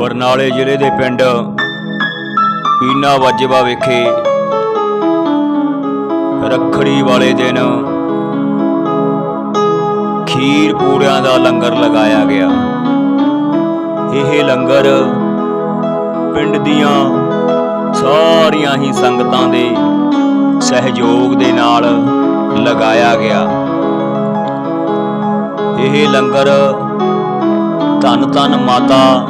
ਬਰਨਾਲੇ ਜ਼ਿਲ੍ਹੇ ਦੇ ਪਿੰਡ ਪੀਨਾ ਵਾਜੇਵਾ ਵਿਖੇ ਰੱਖੜੀ ਵਾਲੇ ਦਿਨ ਖੀਰ ਪੂੜਿਆਂ ਦਾ ਲੰਗਰ ਲਗਾਇਆ ਗਿਆ। ਇਹ ਲੰਗਰ ਪਿੰਡ ਦੀਆਂ ਸਾਰੀਆਂ ਹੀ ਸੰਗਤਾਂ ਦੇ ਸਹਿਯੋਗ ਦੇ ਨਾਲ ਲਗਾਇਆ ਗਿਆ। ਇਹ ਲੰਗਰ ਧੰਨ ਧੰਨ ਮਾਤਾ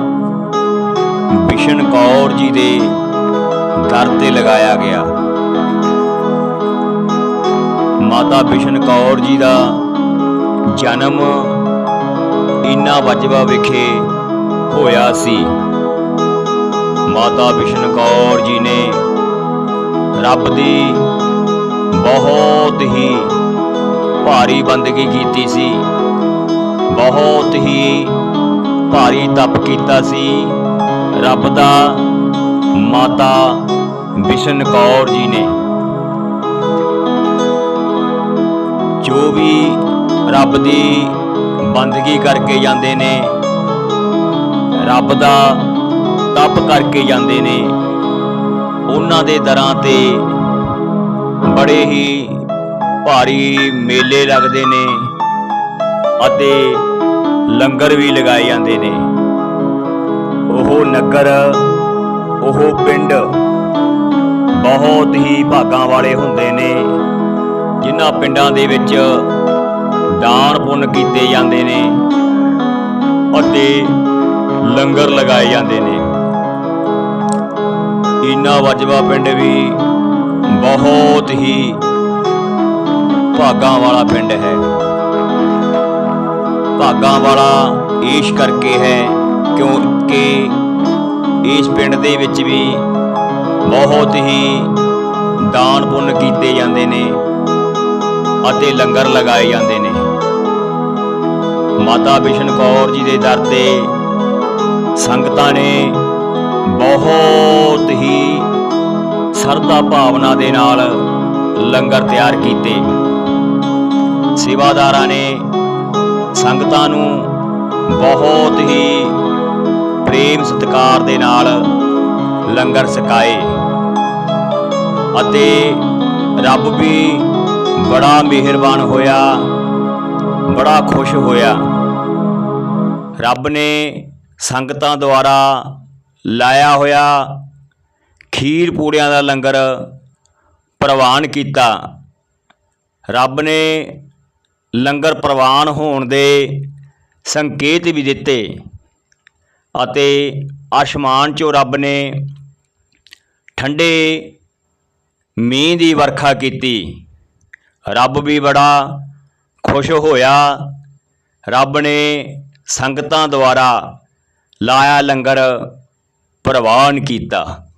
ਬਿਸ਼ਨ ਕੌਰ ਜੀ ਦੇ ਦਰ ਤੇ ਲਗਾਇਆ ਗਿਆ। ਮਾਤਾ ਬਿਸ਼ਨ ਕੌਰ ਜੀ ਦਾ ਜਨਮ ਇਨਾ ਵਜਵਾ ਵਿਖੇ ਹੋਇਆ ਸੀ। ਮਾਤਾ ਬਿਸ਼ਨ ਕੌਰ ਜੀ ਨੇ ਰੱਬ ਦੀ ਬਹੁਤ ਹੀ ਭਾਰੀ ਬੰਦਗੀ ਕੀਤੀ ਸੀ। ਬਹੁਤ ਹੀ ਭਾਰੀ ਤਪ ਕੀਤਾ ਸੀ। ਰੱਬ ਦਾ ਮਾਤਾ ਬਿਸ਼ਨ ਕੌਰ ਜੀ ਨੇ। ਜੋ ਵੀ ਰੱਬ ਦੀ ਬੰਦਗੀ ਕਰਕੇ ਜਾਂਦੇ ਨੇ, ਰੱਬ ਦਾ ਤਪ ਕਰਕੇ ਜਾਂਦੇ ਨੇ, ਉਹਨਾਂ ਦੇ ਦਰਾਂ ਤੇ ਬੜੇ ਹੀ ਭਾਰੀ ਮੇਲੇ ਲੱਗਦੇ ਨੇ ਅਤੇ ਲੰਗਰ ਵੀ ਲਗਾਏ ਜਾਂਦੇ ਨੇ। ਉਹ ਨਗਰ, ਉਹ ਪਿੰਡ ਬਹੁਤ ਹੀ ਭਾਗਾਂ ਵਾਲੇ ਹੁੰਦੇ ਨੇ, ਜਿਨ੍ਹਾਂ ਪਿੰਡਾਂ ਦੇ ਵਿੱਚ ਦਾਨ ਪੁੰਨ ਕੀਤੇ ਜਾਂਦੇ ਨੇ ਅਤੇ ਲੰਗਰ ਲਗਾਏ ਜਾਂਦੇ ਨੇ। ਇਨਾ ਵਜਵਾ ਪਿੰਡ ਵੀ ਬਹੁਤ ਹੀ ਭਾਗਾਂ ਵਾਲਾ ਪਿੰਡ ਹੈ। ਭਾਗਾਂ ਵਾਲਾ ਈਸ਼ ਕਰਕੇ ਹੈ, ਕਿਉਂਕਿ ਇਸ ਪਿੰਡ ਦੇ ਵਿੱਚ ਵੀ ਬਹੁਤ ਹੀ ਦਾਨ ਪੁੰਨ ਕੀਤੇ ਜਾਂਦੇ ਨੇ ਅਤੇ ਲੰਗਰ ਲਗਾਏ ਜਾਂਦੇ ਨੇ। ਮਾਤਾ ਬਿਸ਼ਨ ਕੌਰ ਜੀ ਦੇ ਦਰ ਤੇ ਸੰਗਤਾਂ ਨੇ ਬਹੁਤ ਹੀ ਸਰਦਾ ਭਾਵਨਾ ਦੇ ਨਾਲ ਲੰਗਰ ਤਿਆਰ ਕੀਤੇ। ਸੇਵਾਦਾਰਾਂ ਨੇ ਸੰਗਤਾਂ ਨੂੰ ਬਹੁਤ ਹੀ ਪ੍ਰੇਮ ਸਤਿਕਾਰ ਦੇ ਨਾਲ ਲੰਗਰ ਛਕਾਏ ਅਤੇ ਰੱਬ ਵੀ ਬੜਾ ਮਿਹਰਬਾਨ ਹੋਇਆ, ਬੜਾ ਖੁਸ਼ ਹੋਇਆ। ਰੱਬ ਨੇ ਸੰਗਤਾਂ ਦੁਆਰਾ ਲਾਇਆ ਹੋਇਆ ਖੀਰ ਪੂੜਿਆਂ ਦਾ ਲੰਗਰ ਪ੍ਰਵਾਨ ਕੀਤਾ। ਰੱਬ ਨੇ ਲੰਗਰ ਪ੍ਰਵਾਨ ਹੋਣ ਦੇ ਸੰਕੇਤ ਵੀ ਦਿੱਤੇ। ਅਤੇ ਆਸਮਾਨ 'ਚੋਂ ਰੱਬ ਨੇ ਠੰਡੇ ਮੀਂਹ ਦੀ ਵਰਖਾ ਕੀਤੀ। ਰੱਬ ਵੀ ਬੜਾ ਖੁਸ਼ ਹੋਇਆ। ਰੱਬ ਨੇ ਸੰਗਤਾਂ ਦੁਆਰਾ ਲਾਇਆ ਲੰਗਰ ਪ੍ਰਵਾਨ ਕੀਤਾ।